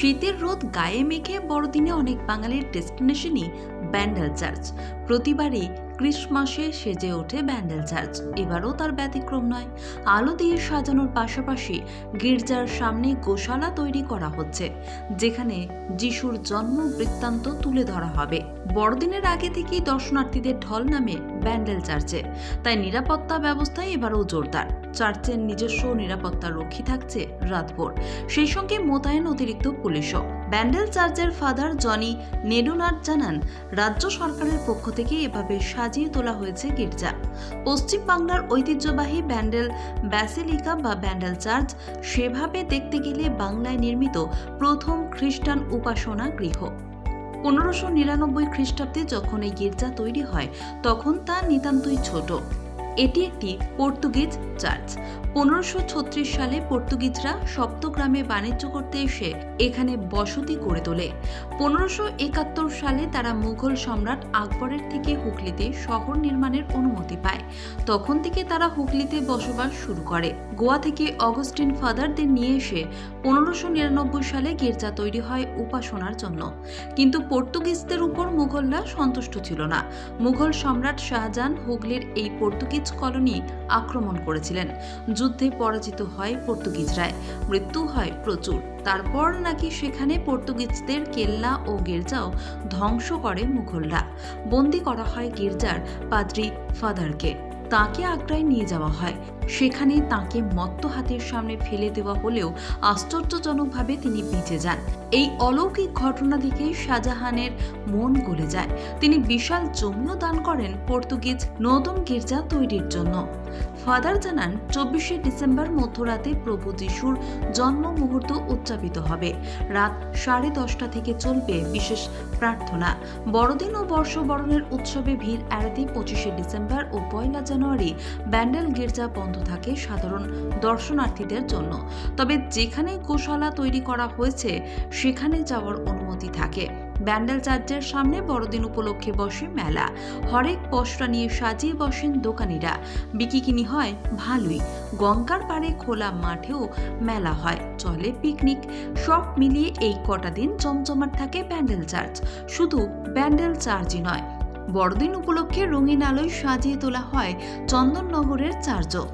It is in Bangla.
শীতের রোদ গায়ে মেখে বড়দিনে অনেক বাঙালির ডেস্টিনেশনই ব্যান্ডেল চার্চ। প্রতিবারই ক্রিসমাসে সেজে ওঠে ব্যান্ডেল চার্চ। এবারও তার ব্যতিক্রম নয়। আলো দিয়ে সাজানোর পাশাপাশি গির্জার সামনে গোশালা তৈরি করা হচ্ছে, যেখানে যিশুর জন্ম বৃত্তান্ত তুলে ধরা হবে। বড়দিনের আগে থেকেই দর্শনার্থীদের ঢল নামে ব্যান্ডেল চার্চে। তাই নিরাপত্তা ব্যবস্থায় এবারও জোরদার। চার্চের নিজস্ব নিরাপত্তা রক্ষী থাকছে রাতভর। সেই সঙ্গে মোতায়েন অতিরিক্ত পুলিশও। ব্যান্ডেল চার্চের ফাদার জনি নেডুনাট জানান রাজ্য সরকারের পক্ষ থেকে এভাবে সাজিয়ে তোলা হয়েছে গির্জা। পশ্চিম বাংলার ঐতিহ্যবাহী ব্যান্ডেল ব্যাসিলিকা বা ব্যান্ডেল চার্চ সেভাবে দেখতে গেলে বাংলায় নির্মিত প্রথম খ্রিস্টান উপাসনা গৃহ। পনেরোশো নিরানব্বই খ্রিস্টাব্দে যখন এই গির্জা তৈরি হয়, তখন তা নিতান্তই ছোট। এটি একটি পর্তুগিজ চার্চ। পনেরোশো সালে পর্তুগিজরা সপ্তগ্রামে বাণিজ্য করতে এসে এখানে বসতি গড়ে তোলে। পনেরোশো সালে তারা মুঘল সম্রাট আকবরের থেকে হুগলিতে শহর নির্মাণের অনুমতি পায়। তখন থেকে তারা হুগলিতে বসবাস শুরু করে। গোয়া থেকে অগস্টিন ফাদারদের নিয়ে এসে পনেরোশো নিরানব্বই সালে গির্জা তৈরি হয় উপাসনার জন্য। কিন্তু পর্তুগিজদের উপর মুঘলরা সন্তুষ্ট ছিল না। মুঘল সম্রাট শাহজাহান হুগলির এই পর্তুগিজ কলোনি আক্রমণ করেছিলেন। যুদ্ধে পরাজিত হয় পর্তুগিজরায় মৃত্যু হয় প্রচুর। তারপর নাকি সেখানে পর্তুগিজদের কেল্লা ও গির্জাও ধ্বংস করে মুঘলরা। বন্দি করা হয় গির্জার পাদ্রি ফাদারকে। তাকে আগ্রায় নিয়ে যাওয়া হয়। সেখানে তাকে মত্ত হাতের সামনে ফেলে দেওয়া হলেও আশ্চর্যজনকভাবে তিনি বেঁচে যান। এই অলৌকিক ঘটনা দেখে শাহজাহানের মন গলে যায়। তিনি বিশাল জমিও দান করেন পর্তুগিজ নতুন গির্জা তৈরির জন্য। ফাদার জানান, চব্বিশে ডিসেম্বর মধ্যরাতে প্রভু যিশুর জন্ম মুহূর্ত উদযাপিত হবে। রাত সাড়ে দশটা থেকে চলবে বিশেষ প্রার্থনা। বড়দিন ও বর্ষবরণের উৎসবে ভিড় এড়াতে পঁচিশে ডিসেম্বর ও পয়লা জানুয়ারি ব্যান্ডেল গির্জা বন্ধ থাকে সাধারণ দর্শনার্থীদের জন্য। তবে যেখানে গোশালা তৈরি করা হয়েছে, সেখানে যাওয়ার অনুমতি থাকে। ব্যান্ডেল চার্চের সামনে বড়দিন উপলক্ষে বসে মেলা। হরেক পশরা নিয়ে সাজিয়ে বসেন দোকানিরা। বিকিকিনি হয় ভালোই। গঙ্গার পাড়ে খোলা মাঠেও মেলা হয়, চলে পিকনিক। সব মিলিয়ে এই কটা দিন জমজমাট থাকে ব্যান্ডেল চার্চ। শুধু ব্যান্ডেল চার্চই নয়, বড়দিন উপলক্ষে রঙিন আলোয় সাজিয়ে তোলা হয় চন্দননগরের চার্চও।